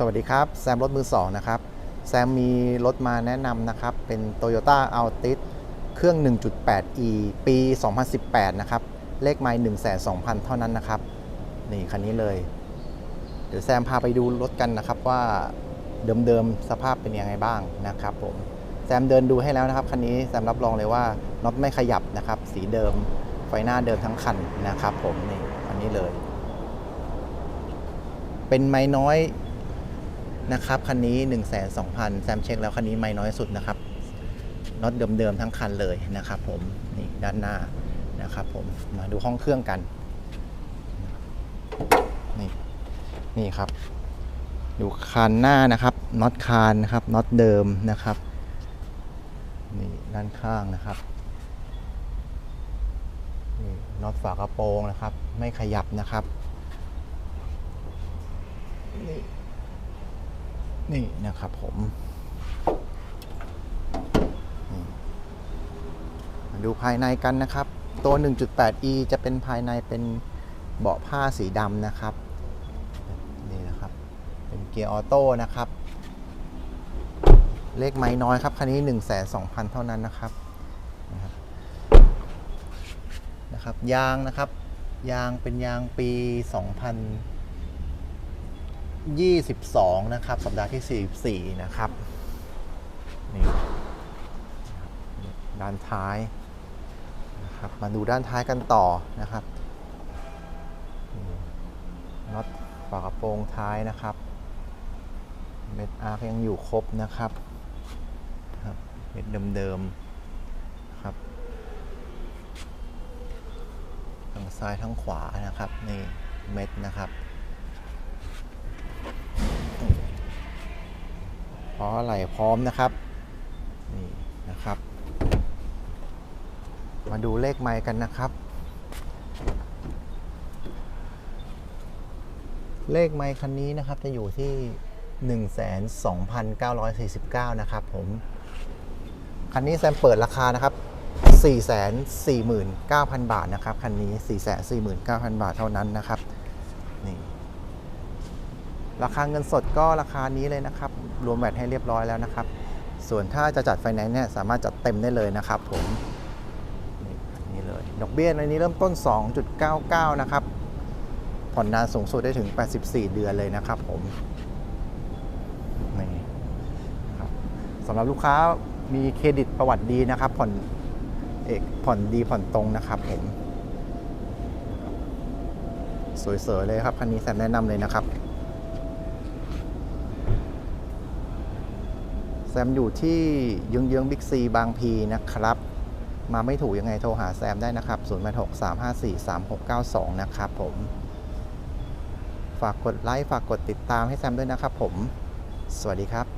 สวัสดีครับ แซมรถมือสองนะครับ แซมมีรถมาแนะนำนะครับ เป็น Toyota Altis เครื่อง 1.8e ปี 2018 นะครับ เลขไมล์120,000 เท่านั้นนะครับ นี่คันนี้เลย เดี๋ยวแซมพาไปดูรถกันนะครับว่าเดิมๆ สภาพเป็นยังไงบ้างนะครับผม แซมเดินดูให้แล้วนะครับ คันนี้แซมรับรองเลยว่าน็อตไม่ขยับนะครับ สีเดิม ไฟหน้าเดิมทั้งคันนะครับ ผมนี่อันนี้เลย เป็นไม้น้อย นะครับคันนี้ 1 2 0 0 0แซมเช็คแล้วคันนี้ไม้น้อยสุดนะครับน็อตเดิมๆทั้งคันเลยนะครับผมนี่ด้านหน้านะครับผมมาดูห้องเครื่องกันนี่นี่ครับ ดูคานหน้านะครับน็อตคานนะครับน็อตเดิมนะครับนี่ด้านข้างนะครับนี่น็อตฝากระโปรงนะครับ ไม่ขยับนะครับนี่ นี่นะครับผมมาดูภายในกันนะครับ ตัว 1.8e จะเป็นภายในเป็นเบาะผ้าสีดำนะครับ นี่นะครับ เป็นเกียร์ออโต้นะครับ เลขไม่น้อยครับ คันนี้ 1 2 0 0 0 เท่านั้นนะครับ นะครับนะครับยางนะครับ ยางเป็นยางปี 2000 22 นะครับ สัปดาห์ที่ 44 นะครับนี่ด้านท้ายนะครับมาดูด้านท้ายกันต่อนะครับน็อตฝากระโปรงท้ายนะครับเม็ดอาร์คยังอยู่ครบนะครับครับเม็ดเดิมๆครับทั้งซ้ายทั้งขวานะครับนี่เม็ดนะครับ พราะอะไรพร้อมนะครับนี่นะครับ มาดูเลขไมค์กันนะครับ เลขไมค์คันนี้นะครับจะอยู่ที่ 12,949 นะครับผม คันนี้แซมเปิดราคานะครับ 449,000 บาทนะครับ คันนี้ 449,000 บาทเท่านั้นนะครับ ราคาเงินสดก็ราคานี้เลยนะครับ รวมแวตให้เรียบร้อยแล้วนะครับ ส่วนถ้าจะจัดไฟแนนซ์เนี่ยสามารถจัดเต็มได้เลยนะครับผมนี่เลยดอกเบี้ยในนี้เริ่มต้น 2.99 นะครับ ผ่อนนานสูงสุดได้ถึง 84 เดือนเลยนะครับผมนี่ครับสำหรับลูกค้ามีเครดิตประวัติดีนะครับ ผ่อนเอกผ่อนดีผ่อนตรงนะครับผมสวยๆเลยครับคันนี้แซมแนะนำเลยนะครับ ซมอยู่ที่เยื้องเยื้องบิ๊กซีบางพีนะครับ มาไม่ถูกยังไงโทรหาแซมได้นะครับ 0 8 6 3 5 4 3 6 9 2 นะครับผม ฝากกดไลค์ ฝากกดติดตามให้แซมด้วยนะครับผม สวัสดีครับ